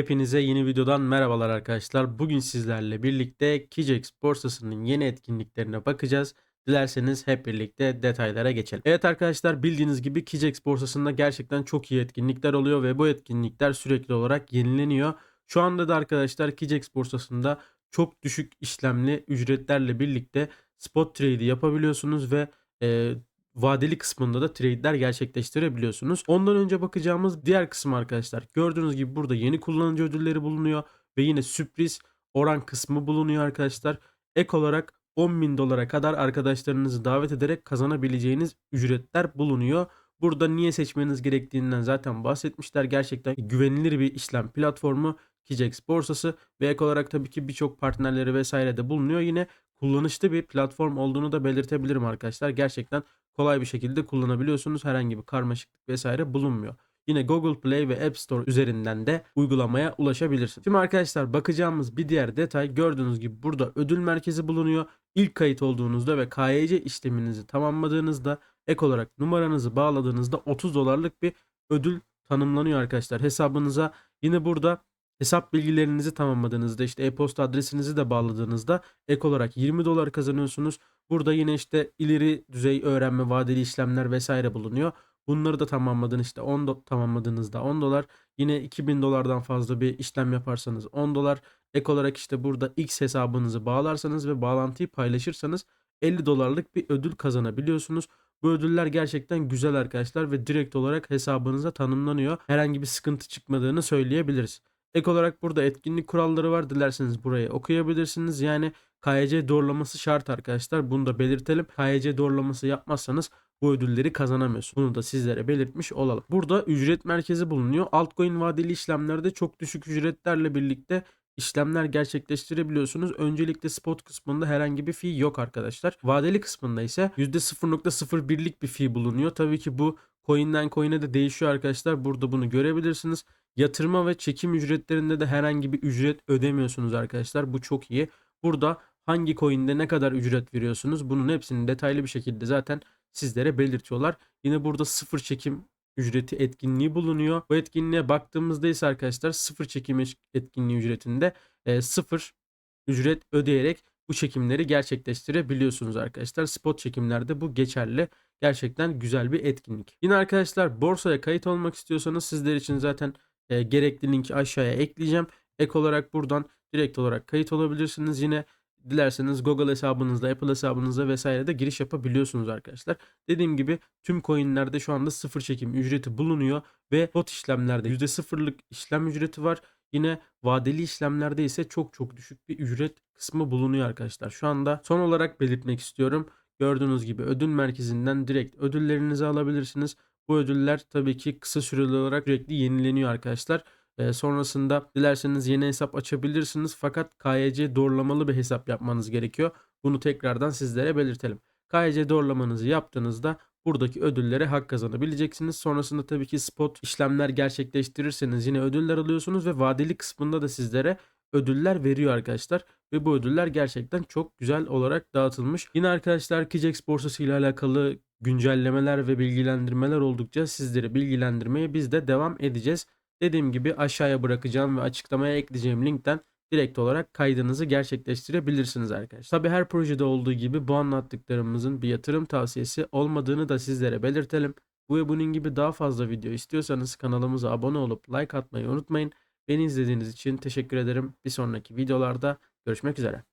Hepinize yeni videodan merhabalar arkadaşlar. Bugün sizlerle birlikte Kijex borsasının yeni etkinliklerine bakacağız. Dilerseniz hep birlikte detaylara geçelim. Evet arkadaşlar bildiğiniz gibi Kijex borsasında gerçekten çok iyi etkinlikler oluyor ve bu etkinlikler sürekli olarak yenileniyor. Şu anda da arkadaşlar Kijex borsasında çok düşük işlemli ücretlerle birlikte spot trade yapabiliyorsunuz ve e, vadeli kısmında da trade'ler gerçekleştirebiliyorsunuz. Ondan önce bakacağımız diğer kısım arkadaşlar. Gördüğünüz gibi burada yeni kullanıcı ödülleri bulunuyor ve yine sürpriz oran kısmı bulunuyor arkadaşlar. Ek olarak 10.000 dolara kadar arkadaşlarınızı davet ederek kazanabileceğiniz ücretler bulunuyor. Burada niye seçmeniz gerektiğinden zaten bahsetmişler. Gerçekten güvenilir bir işlem platformu Kijex borsası ve ek olarak tabii ki birçok partnerleri vesaire de bulunuyor. Yine kullanışlı bir platform olduğunu da belirtebilirim arkadaşlar. Gerçekten kolay bir şekilde kullanabiliyorsunuz. Herhangi bir karmaşıklık vesaire bulunmuyor. Yine Google Play ve App Store üzerinden de uygulamaya ulaşabilirsiniz. Şimdi arkadaşlar bakacağımız bir diğer detay gördüğünüz gibi burada ödül merkezi bulunuyor. İlk kayıt olduğunuzda ve KYC işleminizi tamamladığınızda ek olarak numaranızı bağladığınızda 30 dolarlık bir ödül tanımlanıyor arkadaşlar hesabınıza. Yine burada hesap bilgilerinizi tamamladığınızda işte e-posta adresinizi de bağladığınızda ek olarak 20 dolar kazanıyorsunuz. Burada yine işte ileri düzey öğrenme vadeli işlemler vesaire bulunuyor. Bunları da tamamladığınız işte 10 do- tamamladığınızda 10 dolar. Yine 2000 dolardan fazla bir işlem yaparsanız 10 dolar. Ek olarak işte burada X hesabınızı bağlarsanız ve bağlantıyı paylaşırsanız 50 dolarlık bir ödül kazanabiliyorsunuz. Bu ödüller gerçekten güzel arkadaşlar ve direkt olarak hesabınıza tanımlanıyor. Herhangi bir sıkıntı çıkmadığını söyleyebiliriz. Ek olarak burada etkinlik kuralları var. Dilerseniz burayı okuyabilirsiniz. Yani KYC doğrulaması şart arkadaşlar. Bunu da belirtelim. KYC doğrulaması yapmazsanız bu ödülleri kazanamıyorsunuz. Bunu da sizlere belirtmiş olalım. Burada ücret merkezi bulunuyor. Altcoin vadeli işlemlerde çok düşük ücretlerle birlikte işlemler gerçekleştirebiliyorsunuz. Öncelikle spot kısmında herhangi bir fee yok arkadaşlar. Vadeli kısmında ise %0.01'lik bir fee bulunuyor. Tabii ki bu coin'den coin'e de değişiyor arkadaşlar. Burada bunu görebilirsiniz. Yatırma ve çekim ücretlerinde de herhangi bir ücret ödemiyorsunuz arkadaşlar. Bu çok iyi. Burada hangi coin'de ne kadar ücret veriyorsunuz bunun hepsini detaylı bir şekilde zaten sizlere belirtiyorlar. Yine burada sıfır çekim ücreti etkinliği bulunuyor. Bu etkinliğe baktığımızda ise arkadaşlar sıfır çekim etkinliği ücretinde e, sıfır ücret ödeyerek bu çekimleri gerçekleştirebiliyorsunuz arkadaşlar. Spot çekimlerde bu geçerli. Gerçekten güzel bir etkinlik. Yine arkadaşlar borsaya kayıt olmak istiyorsanız sizler için zaten e, gerekli linki aşağıya ekleyeceğim. Ek olarak buradan direkt olarak kayıt olabilirsiniz. Yine dilerseniz Google hesabınızla, Apple hesabınızla vesaire de giriş yapabiliyorsunuz arkadaşlar. Dediğim gibi tüm coinlerde şu anda sıfır çekim ücreti bulunuyor ve bot işlemlerde %0'lık işlem ücreti var. Yine vadeli işlemlerde ise çok çok düşük bir ücret kısmı bulunuyor arkadaşlar. Şu anda son olarak belirtmek istiyorum. Gördüğünüz gibi ödül merkezinden direkt ödüllerinizi alabilirsiniz. Bu ödüller tabii ki kısa süreli olarak sürekli yenileniyor arkadaşlar. Ee, sonrasında dilerseniz yeni hesap açabilirsiniz fakat KYC doğrulamalı bir hesap yapmanız gerekiyor. Bunu tekrardan sizlere belirtelim. KYC doğrulamanızı yaptığınızda buradaki ödüllere hak kazanabileceksiniz. Sonrasında tabii ki spot işlemler gerçekleştirirseniz yine ödüller alıyorsunuz ve vadeli kısmında da sizlere ödüller veriyor arkadaşlar. Ve bu ödüller gerçekten çok güzel olarak dağıtılmış. Yine arkadaşlar Kijex borsası ile alakalı güncellemeler ve bilgilendirmeler oldukça sizleri bilgilendirmeye biz de devam edeceğiz. Dediğim gibi aşağıya bırakacağım ve açıklamaya ekleyeceğim linkten direkt olarak kaydınızı gerçekleştirebilirsiniz arkadaşlar. Tabi her projede olduğu gibi bu anlattıklarımızın bir yatırım tavsiyesi olmadığını da sizlere belirtelim. Bu ve bunun gibi daha fazla video istiyorsanız kanalımıza abone olup like atmayı unutmayın. Beni izlediğiniz için teşekkür ederim. Bir sonraki videolarda görüşmek üzere.